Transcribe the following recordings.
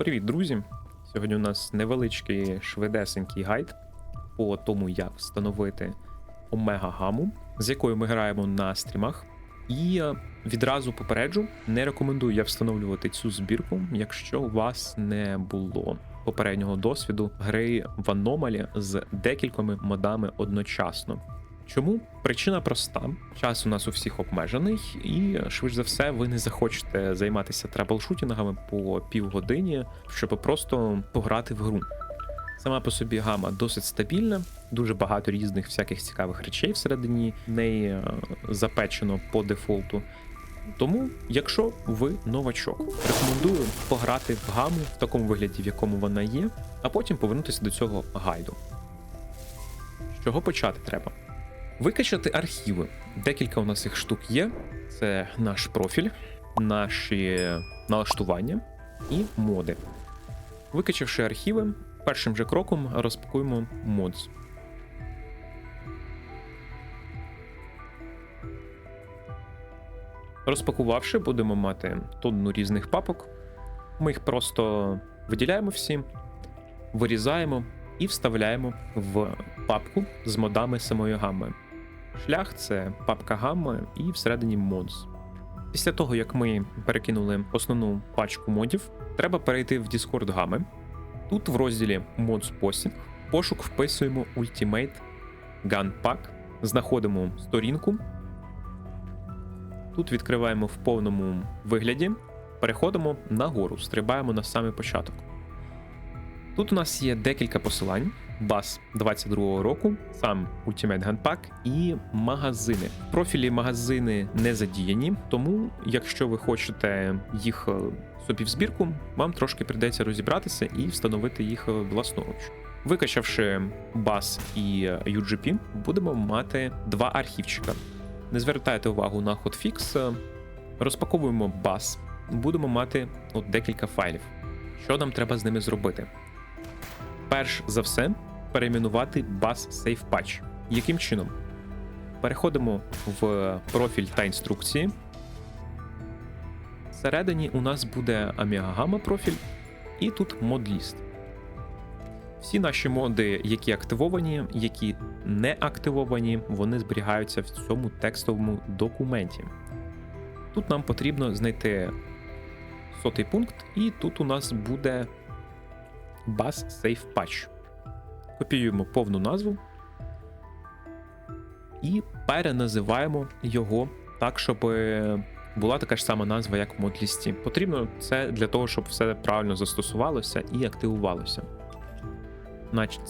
Привіт, друзі! Сьогодні у нас невеличкий швидесенький гайд по тому, як встановити Омега Гаму, з якою ми граємо на стрімах. І е, відразу попереджу, не рекомендую я встановлювати цю збірку, якщо у вас не було попереднього досвіду гри в Anomaly з декількома модами одночасно. Чому? Причина проста: час у нас у всіх обмежений, і швидше за все, ви не захочете займатися траблшутінгами по півгодині, щоб просто пограти в гру. Сама по собі гама досить стабільна, дуже багато різних всяких цікавих речей всередині неї е, запечено по дефолту. Тому, якщо ви новачок, рекомендую пограти в гаму в такому вигляді, в якому вона є, а потім повернутися до цього гайду. З чого почати треба? Викачати архіви. Декілька у нас їх штук є. Це наш профіль, наші налаштування і моди. Викачавши архіви, першим же кроком розпакуємо модз. Розпакувавши, будемо мати тонну різних папок. Ми їх просто виділяємо всі, вирізаємо і вставляємо в папку з модами самої гами. Шлях це папка гамма і всередині модз. Після того, як ми перекинули основну пачку модів, треба перейти в Discord гами. Тут в розділі Mods Posting пошук вписуємо Ultimate Gun Pack, знаходимо сторінку. Тут відкриваємо в повному вигляді, переходимо нагору, стрибаємо на самий початок. Тут у нас є декілька посилань: бас 22-го року, сам Ultimate Gun Pack і магазини. Профілі магазини не задіяні, тому якщо ви хочете їх е, собі в збірку, вам трошки прийдеться розібратися і встановити їх е, власноруч. Викачавши бас і UGP, будемо мати два архівчика. Не звертайте увагу на hotfix, розпаковуємо бас, будемо мати от декілька файлів. Що нам треба з ними зробити? Перш за все, перейменувати bus Safe Patch. Яким чином? Переходимо в профіль та інструкції. Всередині у нас буде Gamma профіль, і тут мод-ліст. Всі наші моди, які активовані, які не активовані, вони зберігаються в цьому текстовому документі. Тут нам потрібно знайти сотий пункт, і тут у нас буде Bus Safe Patch. Копіюємо повну назву і переназиваємо його так, щоб була така ж сама назва, як в модлісті. Потрібно це для того, щоб все правильно застосувалося і активувалося. Значить,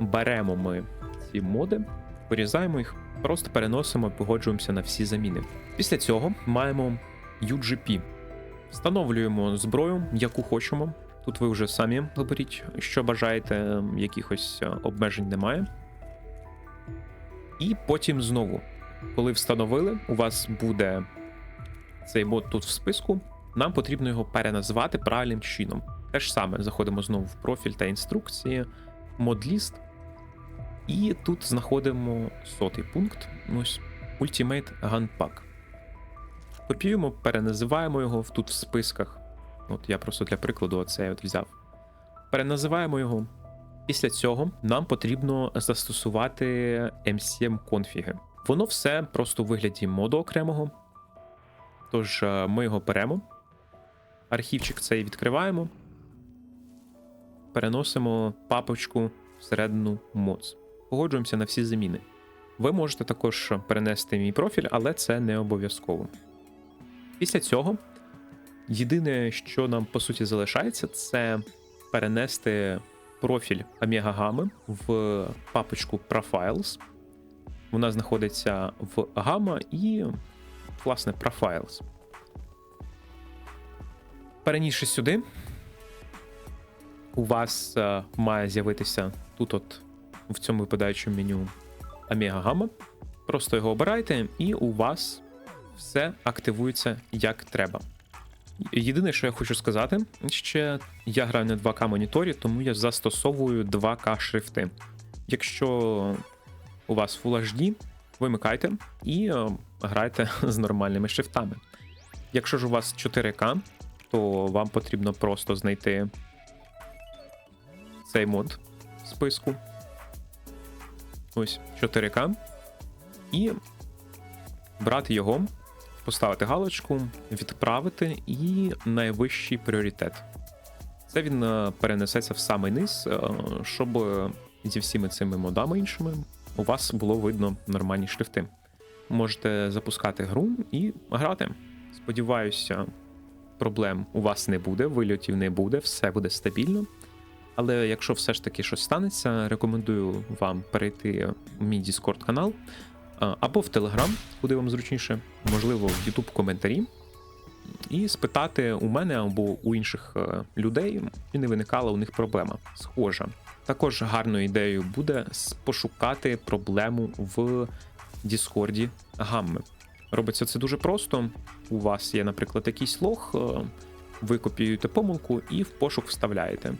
беремо ми ці моди, вирізаємо їх, просто переносимо, і погоджуємося на всі заміни. Після цього маємо UGP. Встановлюємо зброю, яку хочемо. Тут ви вже самі оберіть, що бажаєте, якихось е, обмежень немає. І потім знову, коли встановили, у вас буде цей мод тут в списку, нам потрібно його переназвати правильним чином. Те ж саме, заходимо знову в профіль та інструкції, мод-ліст, і тут знаходимо сотий пункт, ось Ultimate Gun Pack. Копіюємо, переназиваємо його тут в списках. От я просто для прикладу оцей от взяв. Переназиваємо його. Після цього нам потрібно застосувати MCM конфіги. Воно все просто у вигляді моду окремого. Тож е, ми його беремо. Архівчик цей відкриваємо. Переносимо папочку всередину моц. Погоджуємося на всі заміни. Ви можете також перенести мій профіль, але це не обов'язково. Після цього Єдине, що нам по суті залишається, це перенести профіль Amiga Gamma в папочку Profiles. Вона знаходиться в Gamma і, власне, Profiles. Перенісши сюди, у вас е, має з'явитися тут, от в цьому випадаючому меню Amiga Gamma. Просто його обирайте, і у вас все активується як треба. Єдине, що я хочу сказати, ще я граю на 2К моніторі, тому я застосовую 2К шрифти. Якщо у вас Full HD, вимикайте і е, грайте з нормальними шрифтами. Якщо ж у вас 4К, то вам потрібно просто знайти цей мод в списку. Ось 4К. І брати його, поставити галочку, відправити і найвищий пріоритет. Це він е, перенесеться в самий низ, е, щоб зі всіми цими модами іншими у вас було видно нормальні шрифти. Можете запускати гру і грати. Сподіваюся, проблем у вас не буде, вильотів не буде, все буде стабільно. Але якщо все ж таки щось станеться, рекомендую вам перейти в мій Discord канал або в Telegram, куди вам зручніше, можливо, в YouTube коментарі, і спитати у мене або у інших е, людей, чи не виникала у них проблема схожа. Також гарною ідеєю буде пошукати проблему в Діскорді гамми. Робиться це дуже просто. У вас є, наприклад, якийсь лог, е, ви копіюєте помилку і в пошук вставляєте.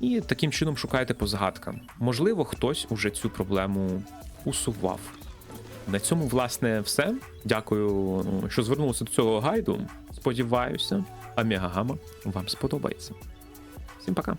І таким чином шукаєте по загадкам. Можливо, хтось уже цю проблему усував. На цьому, власне, все. Дякую, що звернулися до цього гайду. Сподіваюся, Амігагама вам сподобається. Всім пока.